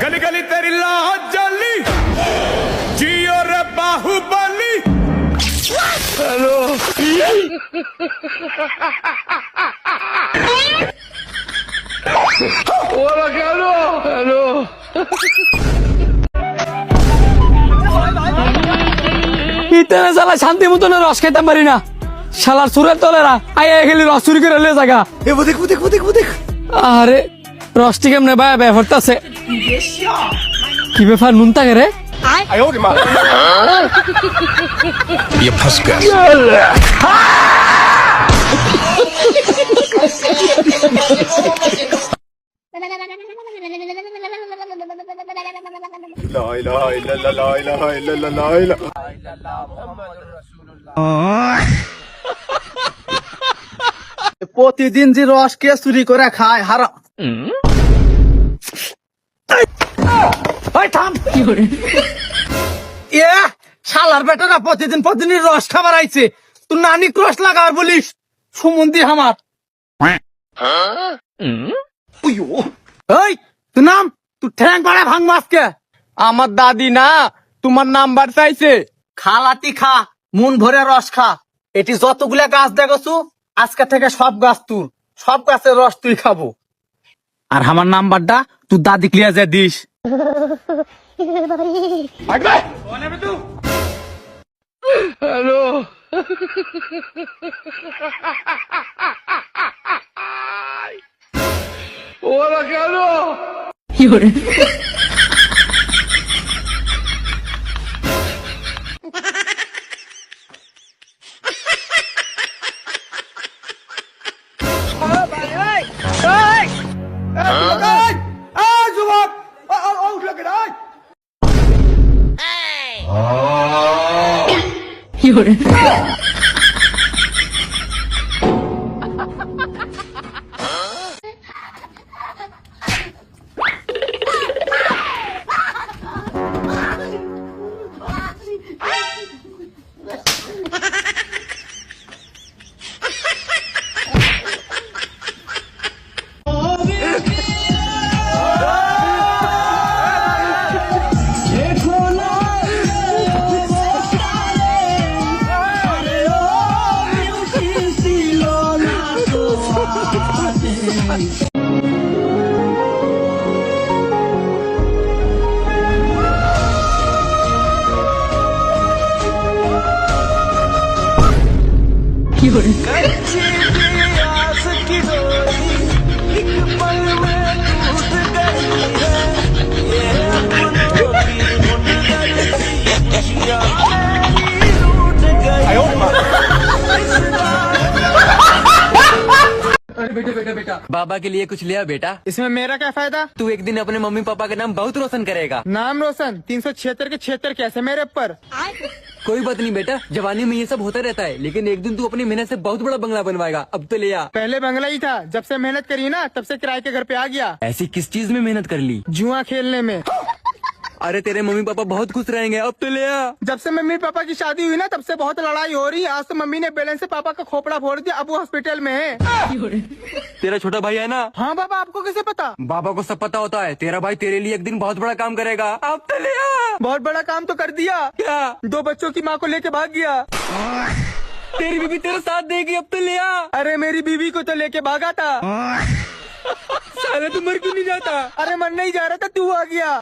गली गली तेरी लाहौर जली जियो रे बाहुबली ইতানে শালা শান্তি মতন রস খাইতাম পারি না শালার সুরের তলেরা আই আই খেলি রস চুরি করে লিয়ে জায়গা এ বুদিক বুদিক বুদিক বুদিক আরে রসটি কেমনে বায়া বায়া ভরতাছে কি ব্যাপার নুন থাকে রে ये फंस गया لا اله الا الله لا اله الا الله لا اله প্রতিদিন যে রস কে চুরি করে খায় হারা এ শালার বেটারা প্রতিদিন প্রতিদিন রস খাবার আইছে। তুই নানি ক্রস লাগাবার বলিস সুমন্দি আমার। উইয়ো। এই তুই নাম? তুই ঠ্যাং পাড়া ভাঙ মাসকে আমার দাদি না তোমার নাম্বার চাইছে। খালাতি খা মন ভরে রস খা। এটি যতগুলা গাছ দেখছু আজকে থেকে সব গাছ তুল সব গাছের রস তুই খাব। আর আমার নাম্বারটা তুই দাদি ক্লিয়ার যা দিস। 有人。 이걸. बाबा के लिए कुछ लिया बेटा? इसमें मेरा क्या फ़ायदा? तू एक दिन अपने मम्मी पापा का नाम बहुत रोशन करेगा। नाम रोशन? तीन सौ छिहत्तर के छिहत्तर कैसे मेरे ऊपर? कोई बात नहीं बेटा जवानी में ये सब होता रहता है लेकिन एक दिन तू अपनी मेहनत से बहुत बड़ा बंगला बनवाएगा। अब तो ले आ। पहले बंगला ही था जब से मेहनत करी ना तब से किराए के घर पे आ गया। ऐसी किस चीज़ में मेहनत कर ली? जुआ खेलने में। अरे तेरे मम्मी पापा बहुत खुश रहेंगे। अब तो ले आ। जब से मम्मी पापा की शादी हुई ना तब से बहुत लड़ाई हो रही है। आज तो मम्मी ने बैलेंस से पापा का खोपड़ा फोड़ दिया अब वो हॉस्पिटल में है। तेरा छोटा भाई है ना? हाँ बाबा आपको कैसे पता? बाबा को सब पता होता है। तेरा भाई तेरे लिए एक दिन बहुत बड़ा काम करेगा। अब तो ले आ। बहुत बड़ा काम तो कर दिया। क्या? दो बच्चों की माँ को लेके भाग गया। तेरी बीबी तेरा साथ देगी अब तो ले आ। अरे मेरी बीबी को तो लेके भागा था। साले तू मर क्यों नहीं जाता? अरे मर नहीं जा रहा था तू आ गया।